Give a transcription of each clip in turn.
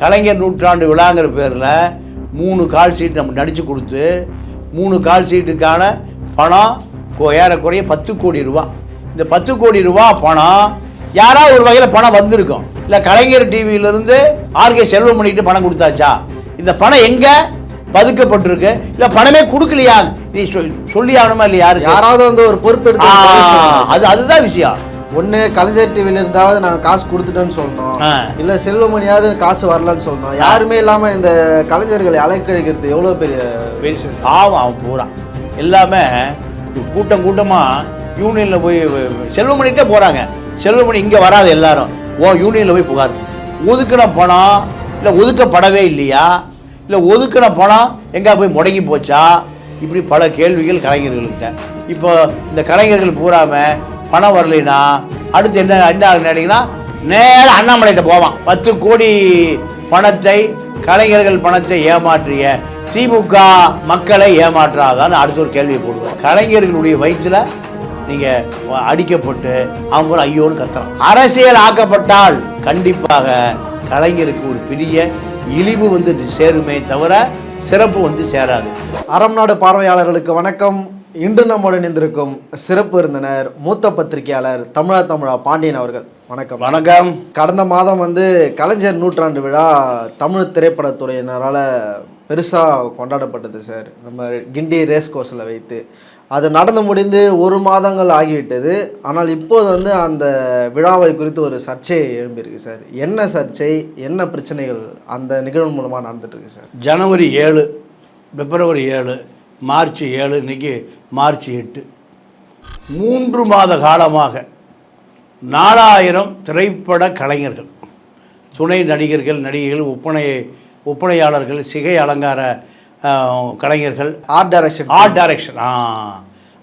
கலைஞர் நூற்றாண்டு விழாங்கிற பேரில் மூணு கால் சீட் நம்ம நடித்து கொடுத்து மூணு கால் சீட்டுக்கான பணம் ஏறக்குறைய பத்து கோடி ரூபா. இந்த பத்து கோடி ரூபா பணம் யாராவது ஒரு வகையில் பணம் வந்திருக்கும்? இல்லை கலைஞர் டிவியிலிருந்து ஆர்கே செல்வமணிக்கிட்ட பணம் கொடுத்தாச்சா? இந்த பணம் எங்கே பதுக்கப்பட்டிருக்கு? இல்லை பணமே கொடுக்கலையா நீ சொல்லி ஆகணுமா இல்லை யாருக்கு? யாராவது வந்து ஒரு சொல்லணும். அது அதுதான் விஷயம். ஒண்ணு கலைஞர் டிவில இருந்தாவது நாங்க காசு கொடுத்துட்டோன்னு சொல்லணும். இல்ல செல்வமணியாவது காசு வரலன்னு சொல்லணும் யாருமே இல்லாம இந்த கலைஞர்களை அலைக்கழிக்கிறது எவ்வளவு பெரிய சார். ஆமாம் அவன் பூரா. எல்லாமே கூட்டம் கூட்டமாக யூனியனில் போய் செல்வமணிகிட்டே போகிறாங்க செல்வமணி இங்கே வராது எல்லாரும். ஓ யூனியனில் போய் புகார். ஒதுக்கின பணம் இல்லை ஒதுக்கப்படவே இல்லையா? இல்லை ஒதுக்கின பணம் எங்கே போய் முடங்கி போச்சா? இப்படி பல கேள்விகள் கலைஞர்கள்கிட்ட இப்போ இந்த கலைஞர்கள் பூராம பணம் வரலைன்னா அடுத்து என்ன என்ன ஆகுதுன்னு கேட்டிங்கன்னா நேராக அண்ணாமலைகிட்ட போவான். பத்து கோடி பணத்தை கலைஞர்கள் பணத்தை ஏமாற்றிய திமுக மக்களை ஏமாற்றாதான்னு அடுத்த ஒரு கேள்வியை போடுவேன் கலைஞர்களுடைய வயிற்றில் நீங்கள் அடிக்கப்பட்டு அவங்க ஒரு ஐயோன்னு கத்துறான் அரசியல் ஆக்கப்பட்டால் கண்டிப்பாக கலைஞருக்கு ஒரு பெரிய இழிவு வந்து சேருமே தவிர சிறப்பு வந்து சேராது. அறம் நாடு பார்வையாளர்களுக்கு வணக்கம். இன்று நம்முடன் இணைந்திருக்கும் சிறப்பு விருந்தினர் மூத்த பத்திரிகையாளர் தமிழா தமிழா பாண்டியன் அவர்கள். வணக்கம். வணக்கம். கடந்த மாதம் வந்து கலைஞர் நூற்றாண்டு விழா தமிழ் திரைப்படத்துறையினரால் பெருசாக கொண்டாடப்பட்டது சார். நம்ம கிண்டி ரேஸ் கோர்ஸில் வைத்து. அது நடந்து முடிந்து ஒரு மாதங்கள் ஆகிவிட்டது. ஆனால் இப்போது வந்து அந்த விழாவை குறித்து ஒரு சர்ச்சை எழும்பியிருக்கு சார். என்ன சர்ச்சை என்ன பிரச்சனைகள் அந்த நிகழ்வு மூலமாக நடந்துட்டு இருக்கு சார்? ஜனவரி ஏழு பிப்ரவரி ஏழு மார்ச் ஏழு இன்னைக்கு மார்ச் எட்டு. மூன்று மாத காலமாக நாலாயிரம் திரைப்பட கலைஞர்கள் துணை நடிகர்கள் நடிகைகள் ஒப்பனை ஒப்பனையாளர்கள் சிகை அலங்கார கலைஞர்கள். ஆர்ட் டைரக்ஷன் ஆர்ட் டைரக்ஷன் ஆ.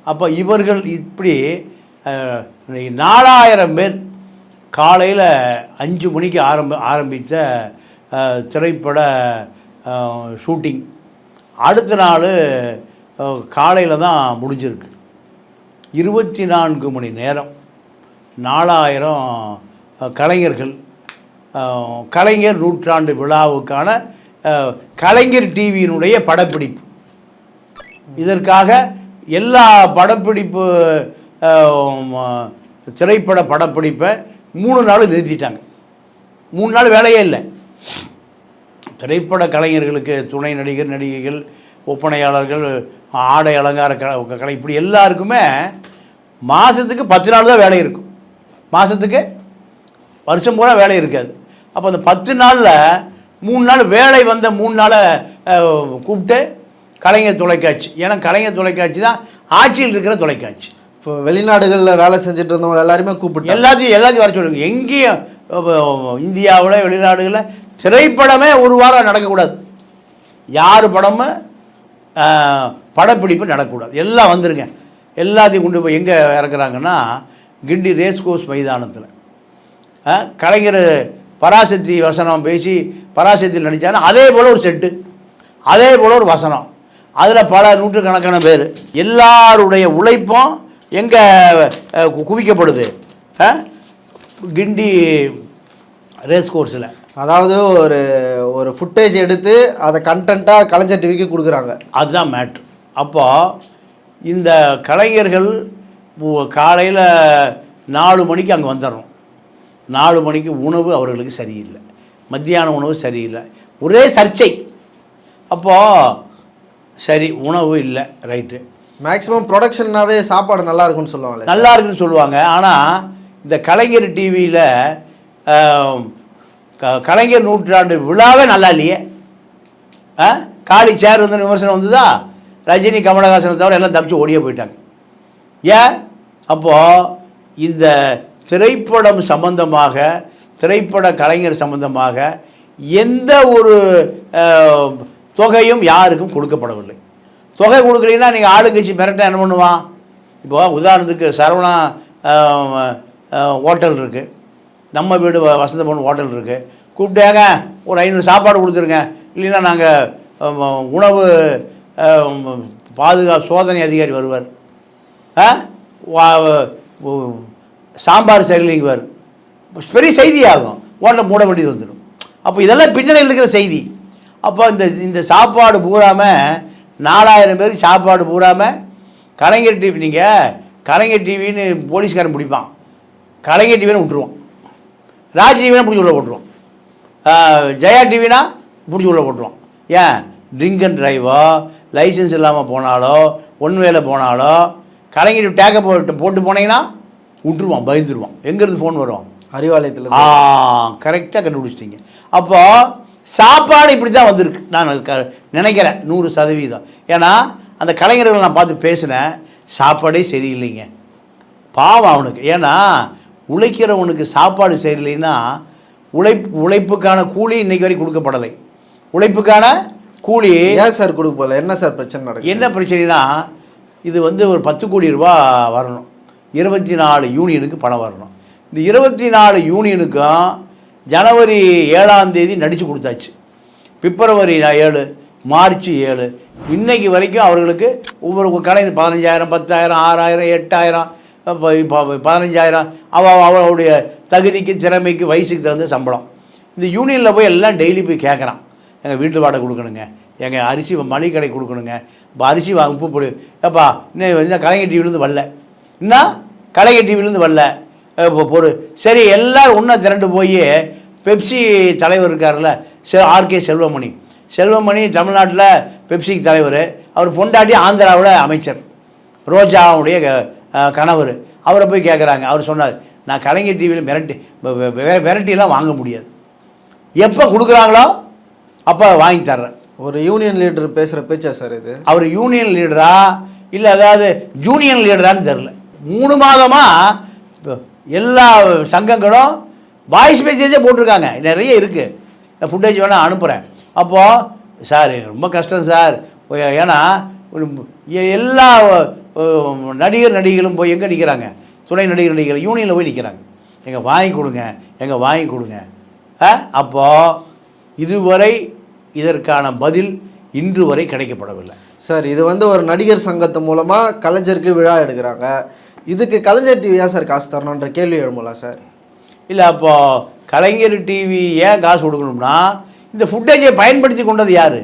அப்போ இவர்கள் இப்படி நாலாயிரம் பேர் காலையில் அஞ்சு மணிக்கு ஆரம்ப ஆரம்பித்த திரைப்பட ஷூட்டிங். அடுத்த நாள் காலையில் தான் முடிஞ்சிருக்கு. இருபத்தி நான்கு மணி நேரம். நாலாயிரம் கலைஞர்கள் கலைஞர் நூற்றாண்டு விழாவுக்கான கலைஞர் டிவியினுடைய படப்பிடிப்பு. இதற்காக எல்லா படப்பிடிப்பு திரைப்பட படப்பிடிப்பை மூணு நாள் நிறுத்திட்டாங்க. மூணு நாள் வேலையே இல்லை. திரைப்பட கலைஞர்களுக்கு துணை நடிகர் நடிகைகள் ஒப்பனையாளர்கள் ஆடை அலங்கார கலை இப்படி எல்லாருக்குமே மாதத்துக்கு பத்து நாள் தான் வேலை இருக்கும். மாதத்துக்கு வருஷம் பூரா வேலை இருக்காது. அப்போ அந்த பத்து நாளில் மூணு நாள் வேலை வந்த மூணு நாளை கூப்பிட்டு கலைஞர் தொலைக்காட்சி. ஏன்னா கலைஞர் தொலைக்காட்சி தான் ஆட்சியில் இருக்கிற தொலைக்காட்சி. இப்போ வெளிநாடுகளில் வேலை செஞ்சுட்டு இருந்தவங்க எல்லாருமே கூப்பிட்டு எல்லாத்தையும் எல்லாத்தையும் வர சொல்லுங்க. எங்கேயும் இந்தியாவில் வெளிநாடுகளில் திரைப்படமே ஒரு வாரம் நடக்கக்கூடாது. யார் படமும் படப்பிடிப்பு நடக்கக்கூடாது. எல்லாம் வந்துருங்க. எல்லாத்தையும் கொண்டு போய் எங்கே இறக்குறாங்கன்னா கிண்டி ரேஸ் கோர்ஸ் மைதானத்தில். கலைஞர் பராசக்தி வசனம் பேசி பராசக்தியில் நடித்தாங்கன்னா அதே போல் ஒரு செட்டு. அதே போல் ஒரு வசனம். அதில் பல நூற்றுக்கணக்கான பேர். எல்லாருடைய உழைப்பும் எங்கே குவிக்கப்படுது. கிண்டி ரேஸ் கோர்ஸில். அதாவது ஒரு ஒரு ஃபுட்டேஜ் எடுத்து அதை கண்டென்ட்டாக கலைஞர் டிவிக்கு கொடுக்குறாங்க. அதுதான் மேட்ரு அப்போ இந்த கலைஞர்கள் காலையில் நாலு மணிக்கு அங்கே வந்துடணும் நாலு மணிக்கு உணவு அவர்களுக்கு சரியில்லை. மத்தியான உணவு சரியில்லை. ஒரே சர்ச்சை. அப்போது சரி உணவு இல்லை ரைட்டு. மேக்ஸிமம் ப்ரொடக்ஷன்னாவே சாப்பாடு நல்லா இருக்கும்னு சொல்லுவாங்களே நல்லா இருக்குன்னு சொல்லுவாங்க. ஆனால் இந்த கலைஞர் டிவியில் கலைஞர் நூற்றாண்டு விழாவே நல்லா இல்லையே? ஆ? காலி சேர் வந்து விமர்சனம் வந்ததா? ரஜினி கமலஹாசனை தவிர எல்லாம் தப்பிச்சு ஓடியே போயிட்டாங்க. ஏன்? அப்போது இந்த திரைப்படம் சம்பந்தமாக திரைப்பட கலைஞர் சம்பந்தமாக எந்த ஒரு தொகையும் யாருக்கும் கொடுக்கப்படவில்லை. தொகை கொடுக்கலைன்னா நீங்கள் ஆளுங்கட்சி மிரட்ட என்ன பண்ணுவான்? இப்போ உதாரணத்துக்கு சரவணா ஹோட்டல் இருக்குது நம்ம வீடு வ- வசந்தபவன் ஹோட்டல் இருக்குது கூப்பிட்டாங்க ஒரு ஐநூறு சாப்பாடு கொடுத்துருங்க. இல்லைன்னா நாங்கள் உணவு பாதுகாப்பு சோதனை அதிகாரி வருவார். சாம்பார் சரியில்லைங்குவார் பெரிய செய்தி ஆகும் ஹோட்டல் மூட வேண்டியது வந்துடும். அப்போ இதெல்லாம் பின்னணியில் இருக்கிற செய்தி. அப்போ இந்த இந்த சாப்பாடு பூராமல் நாலாயிரம் பேருக்கு சாப்பாடு பூராமல் கலைஞர் டிவி நீங்கள் கலைஞர் டிவின்னு போலீஸ்காரன் பிடிப்பான். கலைஞர் டிவின்னு விட்டுருவான். ராஜ் டிவினா பிடிச்சி உள்ள போட்டுருவான் ஆஹ் ஜெயா டிவினா பிடிச்சி உள்ள போட்டுருவான் ஏன்? ட்ரிங்க் அண்ட் ட்ரைவோ லைசன்ஸ் இல்லாமல் போனாலோ ஒன் வேல போனாலோ கலைஞர் டேக்கை போட்டு போட்டு போனீங்கன்னா விட்டுருவான் பயந்துருவான். எங்கேருந்து ஃபோன் வரும்? அறிவாலயத்தில் ஆ கரெக்டாக கண்டுபிடிச்சிட்டீங்க. அப்போ சாப்பாடு இப்படி தான் வந்திருக்கு. நான் க நினைக்கிறேன் நூறு சதவீதம். ஏன்னா அந்த கலைஞர்களை நான் பார்த்து பேசினேன் சாப்பாடே சரியில்லைங்க. பாவம் அவனுக்கு. ஏன்னா உழைக்கிறவனுக்கு சாப்பாடு சரியில்லைன்னா உழைப்பு உழைப்புக்கான கூலி இன்னைக்கு வரைக்கும் கொடுக்கப்படலை. உழைப்புக்கான கூலி ஏன் சார் கொடுக்க போகல? என்ன சார் பிரச்சனை நடக்குது? என்ன பிரச்சனைனா இது வந்து ஒரு பத்து கோடி ரூபா வரணும். இருபத்தி நாலு யூனியனுக்கு பணம் வரணும். இந்த இருபத்தி நாலு யூனியனுக்கும் ஜனவரி ஏழாம் தேதி நடித்து கொடுத்தாச்சு. பிப்ரவரி ஏழு மார்ச் ஏழு. இன்னைக்கு வரைக்கும் அவர்களுக்கு ஒவ்வொரு கடை பதினஞ்சாயிரம் பத்தாயிரம் ஆறாயிரம் எட்டாயிரம் பதினஞ்சாயிரம். அவ அவளுடைய தகுதிக்கு திறமைக்கு வயசுக்கு தகுந்த சம்பளம். இந்த யூனியனில் போய் எல்லாம் டெய்லி போய் கேட்குறான் எங்கள் வீட்டு வாடகை கொடுக்கணுங்க. எங்கள் அரிசி மளிகை கடை கொடுக்கணுங்க. இப்போ அரிசி வாங்க உப்பு போடு. ஏப்பா இன்னும் வந்து கலைஞர் டிவிலேருந்து வரல. என்ன? கலைஞர் டிவிலேருந்து வரல. இப்போ பொறு சரி எல்லாரும் ஒன்றா திரண்டு போய் பெப்சி தலைவர் இருக்கார்ல செ ஆர்கே செல்வமணி. செல்வமணி தமிழ்நாட்டில் பெப்சிக்கு தலைவர். அவர் பொண்டாட்டி ஆந்திராவில் அமைச்சர். ரோஜாவுடைய கணவர் அவரை போய் கேட்குறாங்க அவர் சொன்னார் நான் கலைஞர் டிவியில் மிரட்டி விரட்டிலாம் வாங்க முடியாது. எப்போ கொடுக்குறாங்களோ அப்போ வாங்கி தர்றேன். ஒரு யூனியன் லீடர் பேசுகிற பேச்சா சார் இது? அவர் யூனியன் லீடரா இல்லை அதாவது ஜூனியன் லீடரான்னு தெரில மூணு மாதமாக எல்லா சங்கங்களும் வாய்ஸ் மெசேஜே போட்டிருக்காங்க. நிறைய இருக்குது ஃபுட்டேஜ் வேணால் அனுப்புகிறேன் அப்போது சார் ரொம்ப கஷ்டம் சார். ஏன்னா எல்லா நடிகர் நடிகைகளும் போய் எங்கே நிற்கிறாங்க துணை நடிகர் நடிகைகள் யூனியனில் போய் நிற்கிறாங்க எங்கள் வாங்கி கொடுங்க எங்கள் வாங்கி கொடுங்க. அப்போது இதுவரை இதற்கான பதில் இன்று வரை கிடைக்கப்படவில்லை. சார் இது வந்து ஒரு நடிகர் சங்கத்து மூலமாக கலைஞருக்கு விழா எடுக்கிறாங்க. இதுக்கு கலைஞர் டிவி ஏன் சார் காசு தரணுன்ற கேள்வி எழுமலா சார்? இல்லை அப்போ கலைஞர் டிவி ஏன் காசு கொடுக்கணும்னா இந்த ஃபுட்டேஜை பயன்படுத்தி கொண்டது யார்?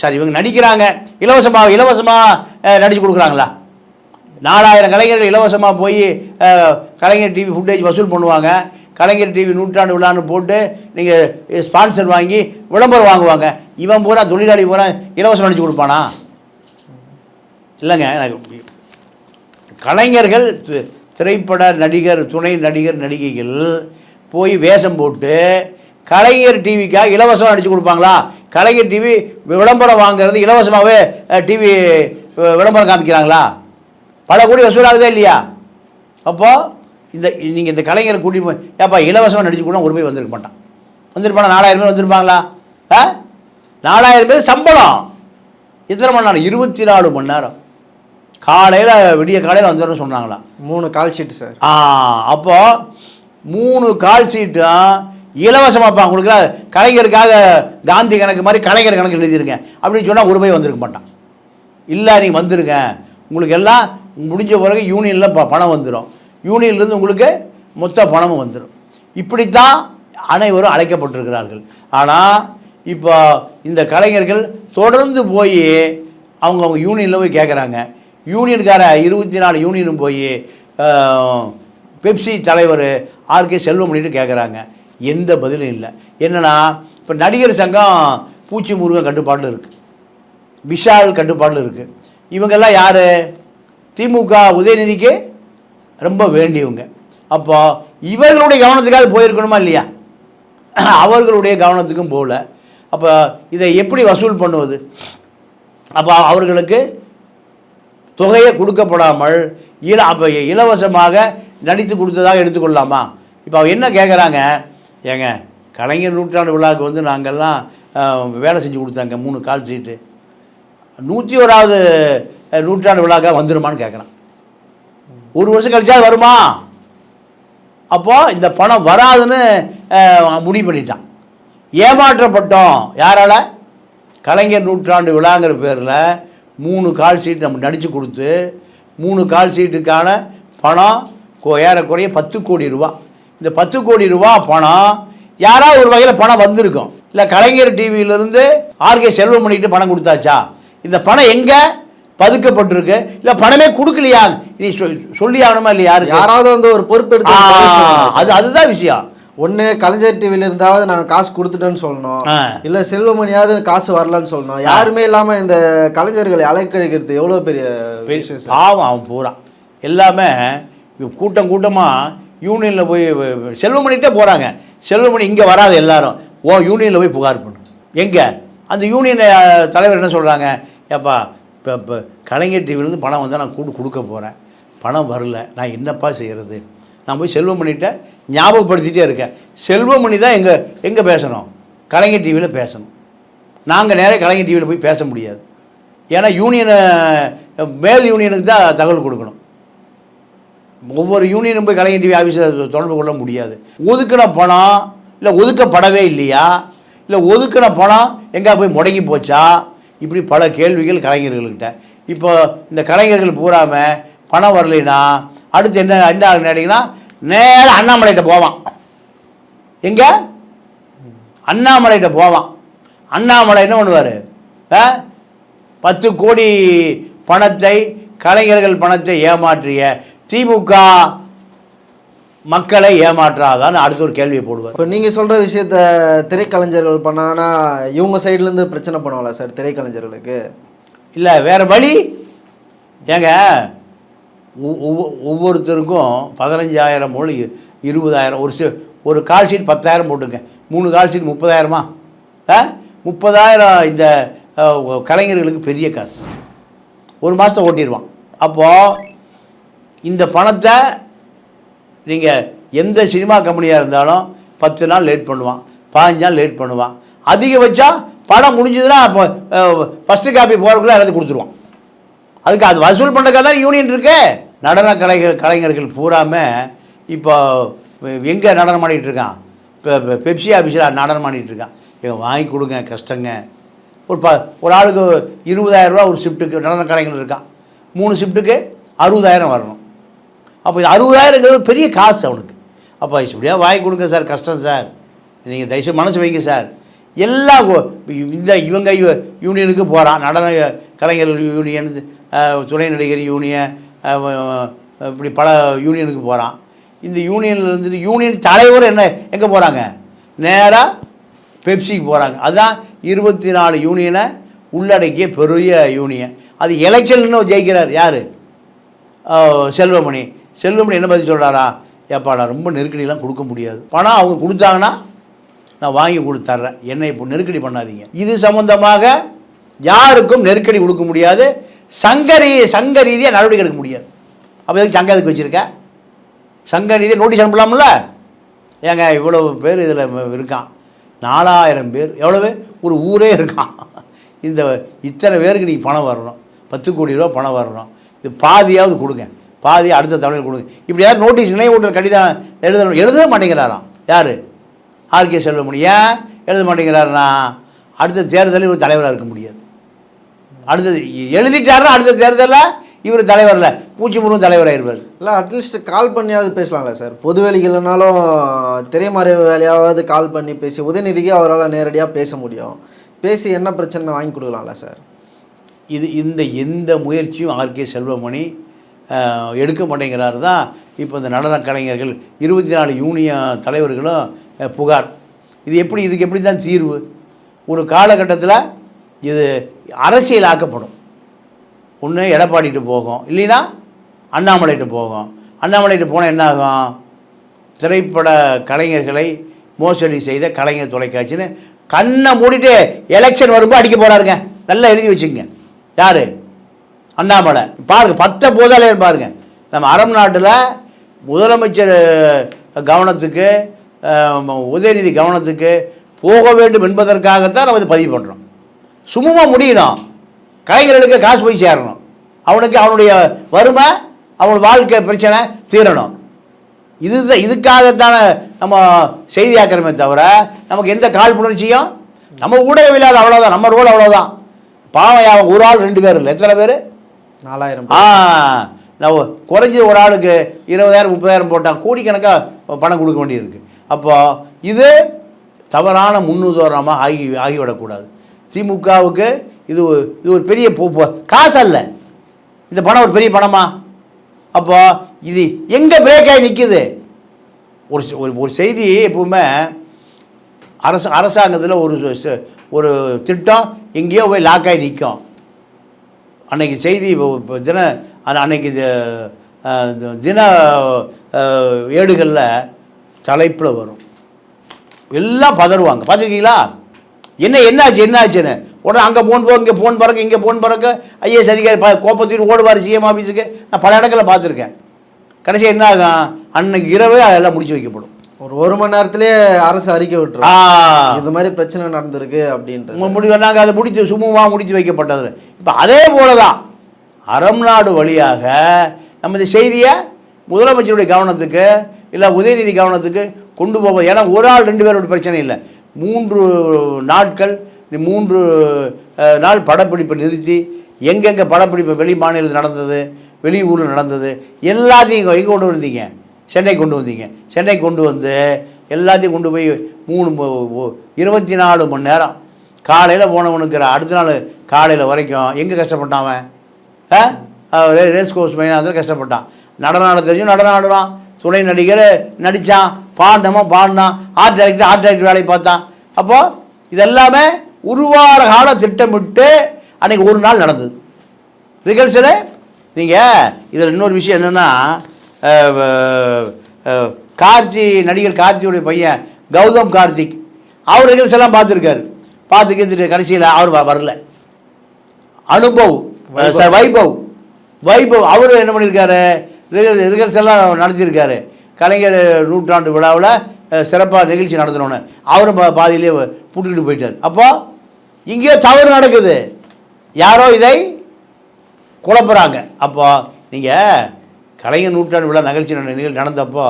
சார் இவங்க நடிக்கிறாங்க. இலவசமாக இலவசமாக நடித்து கொடுக்குறாங்களா? நாலாயிரம் கலைஞர்கள் இலவசமாக போய் கலைஞர் டிவி ஃபுட்டேஜ் வசூல் பண்ணுவாங்க. கலைஞர் டிவி நூற்றாண்டு விழான்னு போட்டு நீங்கள் ஸ்பான்சர் வாங்கி விளம்பரம் வாங்குவாங்க. இவன் பூரா தொழிலாளி பூரா இலவசம் நடிச்சு கொடுப்பானா? இல்லைங்க எனக்கு கலைஞர்கள் திரைப்பட நடிகர் துணை நடிகர் நடிகைகள் போய் வேஷம் போட்டு கலைஞர் டிவிக்காக இலவசம் நடித்து கொடுப்பாங்களா? கலைஞர் டிவி விளம்பரம் வாங்குறது இலவசமாகவே டிவி விளம்பரம் காமிக்கிறாங்களா? பல கோடி வசூலாகுதா இல்லையா? அப்போது இந்த நீங்கள் இந்த கலைஞரை கூட்டி போய் ஏப்பா இலவசமாக நடிச்சு கூட ஒரு போய் வந்திருக்க மாட்டான். வந்திருப்பானா? நாலாயிரம் பேர் வந்திருப்பாங்களா? ஆ நாலாயிரம் பேர் சம்பளம். எத்தனை மணி நேரம்? இருபத்தி நாலு மணி நேரம். காலையில் விடிய காலையில் வந்துடும்னு சொன்னாங்களாம் மூணு கால் ஷீட் சார் ஆ அப்போ மூணு கால் இலவசமாக இலவசமாப்பா கொடுக்குற கலைஞருக்காக காந்தி கணக்கு மாதிரி கலைஞர் கணக்கு எழுதிருங்க அப்படின்னு சொன்னால் ஒரு போய் வந்திருக்க மாட்டான். இல்லை நீங்கள் வந்துருங்க. உங்களுக்கு எல்லாம் முடிஞ்ச பிறகு யூனியனில் ப பணம் வந்துடும் யூனியன்லேருந்து உங்களுக்கு மொத்த பணமும் வந்துடும் இப்படித்தான் அனைவரும் அழைக்கப்பட்டிருக்கிறார்கள். ஆனால் இப்போ இந்த கலைஞர்கள் தொடர்ந்து போய் அவங்க அவங்க யூனியனில் போய் கேட்குறாங்க யூனியன்கார இருபத்தி நாலு யூனியனும் போய் பெப்சி தலைவர் ஆர்கே செல்வமணிட்டு கேட்குறாங்க எந்த பதிலும் இல்லை. என்னென்னா இப்போ நடிகர் சங்கம் பூச்சி முருகன் கட்டுப்பாட்டில் இருக்குது விஷால் கட்டுப்பாட்டில் இருக்குது இவங்கெல்லாம் யார்? திமுக உதயநிதிக்கு ரொம்ப வேண்டியவங்க. அப்போ இவர்களுடைய கவனத்துக்காக போயிருக்கணுமா இல்லையா? அவர்களுடைய கவனத்துக்கும் போகல. அப்போ இதை எப்படி வசூல் பண்ணுவது? அப்போ அவர்களுக்கு தொகையை கொடுக்கப்படாமல் இல அப்போ இலவசமாக நடித்து கொடுத்ததாக எடுத்துக்கொள்ளலாமா? இப்போ அவங்க என்ன கேட்குறாங்க ஏங்க கலைஞர் நூற்றாண்டு விழாவுக்கு வந்து நாங்கள்லாம் வேலை செஞ்சு கொடுத்தாங்க மூணு கால் சீட்டு. நூற்றி ஓராவது நூற்றாண்டு விழாக்காக வந்துருமான்னு கேட்குறான் ஒரு வருஷம் கழிச்சா வருமா? அப்போது இந்த பணம் வராதுன்னு முடிவு பண்ணிட்டான். ஏமாற்றப்பட்டோம். யாரால? கலைஞர் நூற்றாண்டு விழாங்கிற பேரில் மூணு கால் சீட் நம்ம நடித்து கொடுத்து மூணு கால் சீட்டுக்கான பணம் ஏறக்குறைய பத்து கோடி ரூபா. இந்த பத்து கோடி ரூபா பணம் யாராவது ஒரு வகையில் பணம் வந்திருக்கும். இல்லை கலைஞர் டிவியிலிருந்து ஆர்கே செல்வமணிக்கிட்ட பணம் கொடுத்தாச்சா? இந்த பணம் எங்கே? பதுக்கப்பட்டிருக்கு. இல்லை பணமே கொடுக்கலையா? இது சொல்லி ஆகணுமா இல்லையா? யாருக்கு? யாராவது வந்து ஒரு பதில் சொல்லணும் அது அதுதான் விஷயம். ஒண்ணு கலைஞர் டிவில இருந்தாவது நாங்க காசு கொடுத்துட்டோன்னு சொல்லணும். இல்ல செல்வமணியாவது காசு வரலன்னு சொல்லணும். யாருமே இல்லாம இந்த கலைஞர்களை அலைக்கழிக்கிறது எவ்வளவு பெரிய பாவம் அவன் பூரா. எல்லாமே கூட்டம் கூட்டமாக யூனியனில் போய் செல்வமணிகிட்டே போகிறாங்க செல்வமணி இங்கே வராது எல்லாரும். ஓ யூனியனில் போய் புகார் பண்ணு எங்கே? அந்த யூனியன் தலைவர் என்ன சொல்கிறாங்க ஏப்பா இப்போ இப்போ கலைஞர் டிவிலேருந்து பணம் வந்தால் நான் கூட்டு கொடுக்க போகிறேன் பணம் வரல. நான் என்னப்பா செய்கிறது நான் போய் செல்வமணிகிட்ட ஞாபகப்படுத்திட்டே இருக்கேன். செல்வமணி தான் எங்கே எங்கே பேசணும்? கலைஞர் டிவியில் பேசணும். நாங்கள் நேராக கலைஞர் டிவியில் போய் பேச முடியாது. ஏன்னா யூனியனை மேல் யூனியனுக்கு தான் தகவல் கொடுக்கணும். ஒவ்வொரு யூனியனும் போய் கலைஞர் டிவி ஆஃபீஸில் தொடர்பு கொள்ள முடியாது. ஒதுக்கிற பணம் இல்லை ஒதுக்கப்படவே இல்லையா? இல்லை ஒதுக்கிற பணம் எங்கே போய் முடங்கி போச்சா? இப்படி பல கேள்விகள் கலைஞர்கள்கிட்ட. இப்போ இந்த கலைஞர்கள் பூராமல் பணம் வரலைன்னா அடுத்து என்ன என்ன ஆகுன்னு கேட்டிங்கன்னா நேராக அண்ணாமலைகிட்ட போவான். எங்கே? அண்ணாமலைகிட்ட போவான். அண்ணாமலை என்ன பண்ணுவார்? பத்து கோடி பணத்தை கலைஞர்கள் பணத்தை ஏமாற்றிய திமுக மக்களை ஏமாற்றாதான்னு அடுத்த ஒரு கேள்வியை போடுவார். இப்போ நீங்க சொல்ற விஷயத்த திரைக்கலைஞர்கள் பண்ணாங்கன்னா இவங்க சைடுல இருந்து பிரச்சனை பண்ணுவாங்களா சார் திரைக்கலைஞர்களுக்கு? இல்லை வேறு வழி? ஏங்க ஒவ்வொருத்தருக்கும் பதினஞ்சாயிரம் மொழி இருபதாயிரம் ஒரு சி ஒரு கால் ஷீட் பத்தாயிரம் போட்டுங்க மூணு கால் ஷீட் முப்பதாயிரமா? ஆ? முப்பதாயிரம் இந்த கலைஞர்களுக்கு பெரிய காசு. ஒரு மாதத்தை ஓட்டிடுவான் அப்போது இந்த பணத்தை நீங்கள் எந்த சினிமா கம்பெனியாக இருந்தாலும் பத்து நாள் லேட் பண்ணுவான் பதினஞ்சு நாள் லேட் பண்ணுவான். அதிகபட்சம் படம் முடிஞ்சதுன்னா அப்போ ஃபஸ்ட்டு காப்பி போகிறதுக்குள்ள எல்லாத்தையும் கொடுத்துருவான். அதுக்கு அது வசூல் பண்ணுறக்காக தான் யூனியன் இருக்கு. நடன கலைஞர் கலைஞர்கள் பூராமல் இப்போ எங்கே நடனம் ஆடிட்டு இருக்கான்? இப்போ பெப்சி ஆஃபீஸில் நடனம் ஆடிட்டு இருக்கான். வாங்கி கொடுங்க கஷ்டங்க. ஒரு ப ஒரு ஆளுக்கு இருபதாயிரரூவா ஒரு ஷிஃப்ட்டுக்கு நடன கலைஞர் இருக்கான். மூணு ஷிஃப்ட்டுக்கு அறுபதாயிரம் வரணும். அப்போ இது அறுபதாயிரங்கிறது பெரிய காசு அவனுக்கு. அப்போ இப்படியா வாங்கி கொடுங்க சார் கஷ்டம் சார். நீங்கள் தயவுசெய்து மனசு வைங்க சார். எல்லா இந்த இவங்க யூனியனுக்கு போகிறான் நடன கலைஞர்கள் யூனியன் துணை நடிகர் யூனியன் இப்படி பல யூனியனுக்கு போகிறான் இந்த யூனியனில் இருந்துட்டு யூனியன் தலைவர் என்ன எங்கே போகிறாங்க நேராக பெப்சிக்கு போகிறாங்க அதுதான் இருபத்தி நாலு யூனியனை உள்ளடக்கிய பெரிய யூனியன் அது எலெக்ஷன் ஜெயிக்கிறார் யார்? செல்வமணி. செல்வமணி என்ன பதில் சொல்கிறாரா ஏப்பா நான் ரொம்ப நெருக்கடியெல்லாம் கொடுக்க முடியாது. பணம் அவங்க கொடுத்தாங்கன்னா நான் வாங்கி கொடுத்துட்றேன் என்னை இப்போ நெருக்கடி பண்ணாதீங்க. இது சம்பந்தமாக யாருக்கும் நெருக்கடி கொடுக்க முடியாது. சங்க ரீ சங்க ரீதியாக நடவடிக்கை எடுக்க முடியாது. அப்போ எதுக்கு சங்க எதுக்கு வச்சுருக்கேன் சங்க ரீதியாக நோட்டீஸ் அனுப்பலாம்ல? ஏங்க இவ்வளவு பேர் இதில் இருக்கான். நாலாயிரம் பேர். எவ்வளவு? ஒரு ஊரே இருக்கான். இந்த இத்தனை பேருக்கு நீங்கள் பணம் வரணும். பத்து கோடி ரூபா பணம் வரணும். இது பாதியாவது கொடுங்க. பாதி அடுத்த தலைவர் கொடுங்க இப்படி யார் நோட்டீஸ் நினைவூட்டல் கடிதம் எழுத எழுதவே மாட்டேங்கிறாராம். யார்? ஆர்கே செல்வமணி. ஏன் எழுத மாட்டேங்கிறாருன்னா அடுத்த தேர்தலில் இவர் தலைவராக இருக்க முடியாது. அடுத்தது எழுதிட்டாருன்னா அடுத்த தேர்தலில் இவர் தலைவரில். பூச்சி முருகன் தலைவராகிருப்பார் இல்லை அட்லீஸ்ட் கால் பண்ணியாவது பேசலாம்ல சார் பொது வேலைக்கு இல்லைனாலும் திரைமறைவு வேலையாவது கால் பண்ணி பேசி உதயநிதிக்கு அவரால் நேரடியாக பேச முடியும். பேசி என்ன பிரச்சனை வாங்கி கொடுக்கலாம்ல சார் இது இந்த எந்த முயற்சியும் ஆர்கே செல்வமணி எடுக்க மாட்டேங்கிறாரு தான் இப்போ இந்த நடன கலைஞர்கள். இருபத்தி நாலு யூனியன் தலைவர்களும் புகார். இது எப்படி இதுக்கு எப்படி தான் தீர்வு? ஒரு காலகட்டத்தில் இது அரசியலாக்கப்படும் ஒன்று எடப்பாடிட்டு போகும். இல்லைன்னா அண்ணாமலைட்டு போகும். அண்ணாமலைட்டு போனால் என்ன ஆகும்? திரைப்பட கலைஞர்களை மோசடி செய்த கலைஞர் தொலைக்காட்சின்னு கண்ணை மூடிட்டு எலெக்ஷன் வரும்போது அடிக்க போகிறாருங்க நல்லா எழுதி வச்சுக்கங்க யார்? அண்ணாமலை. பாருங்க பத்த போதாலே பாருங்க. நம்ம அரபு நாட்டில் முதலமைச்சர் கவனத்துக்கு உதயநிதி கவனத்துக்கு போக வேண்டும் என்பதற்காகத்தான் நம்ம இது பதிவு பண்ணுறோம் சும்மா முடியணும் கலைஞர்களுக்கு காசு போய் சேரணும். அவனுக்கு அவனுடைய வறுமை அவன் வாழ்க்கை பிரச்சனை தீரணும். இதுதான் இதுக்காகத்தான நம்ம செய்தியாக்கிறமே தவிர நமக்கு எந்த காழ்ப்புணர்ச்சியும் நம்ம ஊடகவியலாளர் அவ்வளோதான் நம்ம ரோல் அவ்வளோதான் பாவம் அவன் ஒரு ஆள் ரெண்டு பேர் இல்லை. எத்தனை பேர்? நாலாயிரம் ஆ நான் குறைஞ்சது ஒரு ஆளுக்கு இருபதாயிரம் முப்பதாயிரம் போட்டால் கோடிக்கணக்காக பணம் கொடுக்க வேண்டியிருக்கு. அப்போ இது தவறான முன்னுதாரணமாக ஆகி ஆகிவிடக்கூடாது. திமுகவுக்கு இது இது ஒரு பெரிய காசு அல்ல இந்த பணம் ஒரு பெரிய பணமா? அப்போ இது எங்கே பிரேக் ஆகி நிற்குது ஒரு ஒரு செய்தி எப்பவுமே அரசு அரசாங்கத்தில் ஒரு ஒரு திட்டம் எங்கேயோ போய் லாக் ஆகி நிற்கும் அன்னைக்கு செய்தி இப்போ தின அன்னைக்கு தின ஏடுகளில் தலைப்பில் வரும். எல்லாம் பதறுவாங்க. பார்த்துருக்கீங்களா? என்ன என்னாச்சு என்னாச்சுன்னு. உடனே அங்கே ஃபோன் போ இங்கே ஃபோன் பறக்க இங்கே ஃபோன் பறக்க ஐஏஎஸ் அதிகாரி ப கோப்பத்தூர் ஓடுவார் சிஎம் ஆஃபீஸுக்கு நான் பல இடங்களில் பார்த்துருக்கேன். கடைசியாக என்ன ஆகும்? அன்னைக்கு இரவே அதெல்லாம் முடிச்சு வைக்கப்படும். ஒரு ஒரு மணி நேரத்திலேயே அரசு அறிக்கை விட்டுரும். இது மாதிரி பிரச்சனை நடந்திருக்கு அப்படின்றது. உங்க முடி நாங்கள் அதை முடித்து சுமூகமாக முடித்து வைக்கப்பட்டது. இப்போ அதே போல தான் அறம் நாடு வழியாக நம்ம இந்த செய்தியை முதலமைச்சருடைய கவனத்துக்கு இல்லை உதயநிதி கவனத்துக்கு கொண்டு போவோம் ஏன்னா ஒரு ஆள் ரெண்டு பேரோட பிரச்சனை இல்லை. மூன்று நாட்கள் மூன்று நாள் படப்பிடிப்பை நிறுத்தி எங்கெங்கே படப்பிடிப்பு வெளி மாநிலத்தில் நடந்தது வெளியூரில் நடந்தது எல்லாத்தையும் எங்கே கொண்டு வந்தீங்க சென்னை கொண்டு வந்தீங்க. சென்னை கொண்டு வந்து எல்லாத்தையும் கொண்டு போய் மூணு இருபத்தி நாலு மணி நேரம். காலையில் போனவனுக்கு அடுத்த நாள் காலையில் வரைக்கும் எங்கே கஷ்டப்பட்டான் அவன்? ரேஸ் கோர்ஸ் மைதானத்தில் கஷ்டப்பட்டான். நடனம் ஆட தெரிஞ்சும் நடனம் ஆடுறான் துணை நடிகர் நடித்தான் பாடினமோ பாடினான். ஆர்ட் டைரக்டர் ஆர்ட் டைரக்டர் வேலையை பார்த்தான். அப்போது இதெல்லாமே உருவார காலம் திட்டமிட்டு அன்னைக்கு ஒரு நாள் நடந்தது. ரிகல்சலு நீங்கள் இதில் இன்னொரு விஷயம் என்னென்னா கார்த்தி நடிகர் கார்த்தியுடைய பையன் கௌதம் கார்த்திக். அவர் ரிகல்ஸ் எல்லாம் பார்த்துருக்காரு. பார்த்து கேட்டுட்டு கடைசியில் அவர் வரல. அனுபவ் சார் வைபவ். வைபவ் அவர் என்ன பண்ணியிருக்காரு ரிகல்ஸ் எல்லாம் நடத்தியிருக்காரு கலைஞர் நூற்றாண்டு விழாவில் சிறப்பாக நிகழ்ச்சி நடத்தணும்னு. அவரும் பா- பாதியிலே பூட்டிக்கிட்டு போயிட்டார். அப்போ இங்கேயோ தவறு நடக்குது. யாரோ இதை குழப்புறாங்க. அப்போ நீங்கள் கலைஞர் நூற்றாண்டு விழா நிகழ்ச்சி நிகழ்ச்சி நடந்தப்போ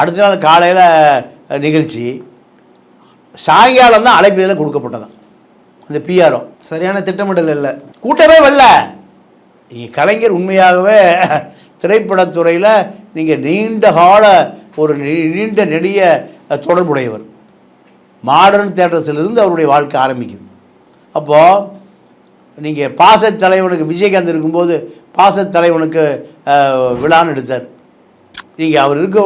அடுத்த நாள் காலையில் நிகழ்ச்சி சாயங்காலம் தான் அழைப்பு இதில் கொடுக்கப்பட்டதான் அந்த பிஆர்ஓ சரியான திட்டமிடல் இல்லை. கூட்டமே வரல. நீங்கள் கலைஞர் உண்மையாகவே திரைப்படத்துறையில் நீங்கள் நீண்ட கால ஒரு நீண்ட நெடிய தொடர்புடையவர். மாடர்ன் தேட்டர்ஸிலிருந்து அவருடைய வாழ்க்கை ஆரம்பிக்குது. அப்போது நீங்கள் பாசத் தலைவனுக்கு விஜயகாந்த் இருக்கும்போது பாசத்தலைவனுக்கு விழான்னு எடுத்தார். நீங்கள் அவர் இருக்க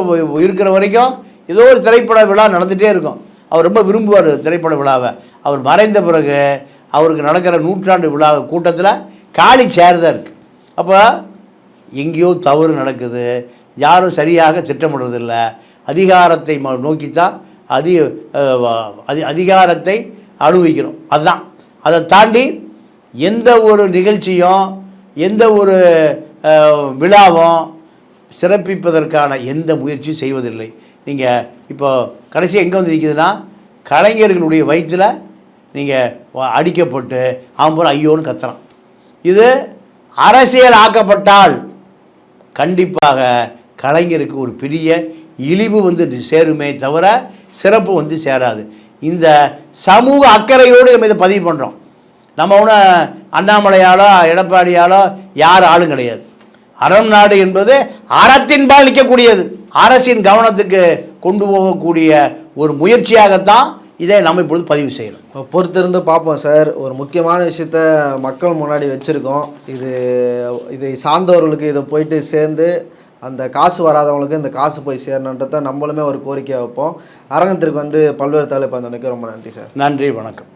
இருக்கிற வரைக்கும் ஏதோ ஒரு திரைப்பட விழா நடந்துகிட்டே இருக்கும். அவர் ரொம்ப விரும்புவார் திரைப்பட விழாவை. அவர் மறைந்த பிறகு அவருக்கு நடக்கிற நூற்றாண்டு விழா கூட்டத்தில் காலி சேர் தான் இருக்குது அப்போ எங்கேயோ தவறு நடக்குது. யாரும் சரியாக திட்டமிடுறதில்ல. அதிகாரத்தை நோக்கித்தான் அதி அதி அதிகாரத்தை அனுபவிக்கிறோம். அதுதான் அதை தாண்டி எந்த ஒரு நிகழ்ச்சியும் எந்த ஒரு விழாவும் சிறப்பிப்பதற்கான எந்த முயற்சியும் செய்வதில்லை. நீங்கள் இப்போ கடைசி எங்கே வந்து நிற்கிதுன்னா கலைஞர்களுடைய வயிற்றில் நீங்கள் அடிக்கப்பட்டு அவன் போல ஐயோன்னு கத்துறான். இது அரசியல் ஆக்கப்பட்டால் கண்டிப்பாக கலைஞருக்கு ஒரு பெரிய இழிவு வந்து சேருமே தவிர சிறப்பு வந்து சேராது. இந்த சமூக அக்கறையோடு நம்ம இதை பதிவு பண்ணுறோம் நம்ம ஒன்றும் அண்ணாமலையாலோ எடப்பாடியாலோ யார் ஆளும் கிடையாது. அறம் நாடு என்பது அறத்தின்பால் நிற்கக்கூடியது. அரசின் கவனத்துக்கு கொண்டு போகக்கூடிய ஒரு முயற்சியாகத்தான் இதை நம்ம இப்பொழுது பதிவு செய்கிறோம். இப்போ பொறுத்திருந்து பார்ப்போம் சார். ஒரு முக்கியமான விஷயத்த மக்கள் முன்னாடி வச்சுருக்கோம். இது இதை சார்ந்தவர்களுக்கு இதை போயிட்டு சேர்ந்து அந்த காசு வராதவங்களுக்கு இந்த காசு போய் சேரணுன்றதை நம்மளுமே ஒரு கோரிக்கை வைப்போம். அரங்கத்திற்கு வந்து பல்வேறு தலைப்பு வந்தவனுக்கு ரொம்ப நன்றி சார். நன்றி வணக்கம்.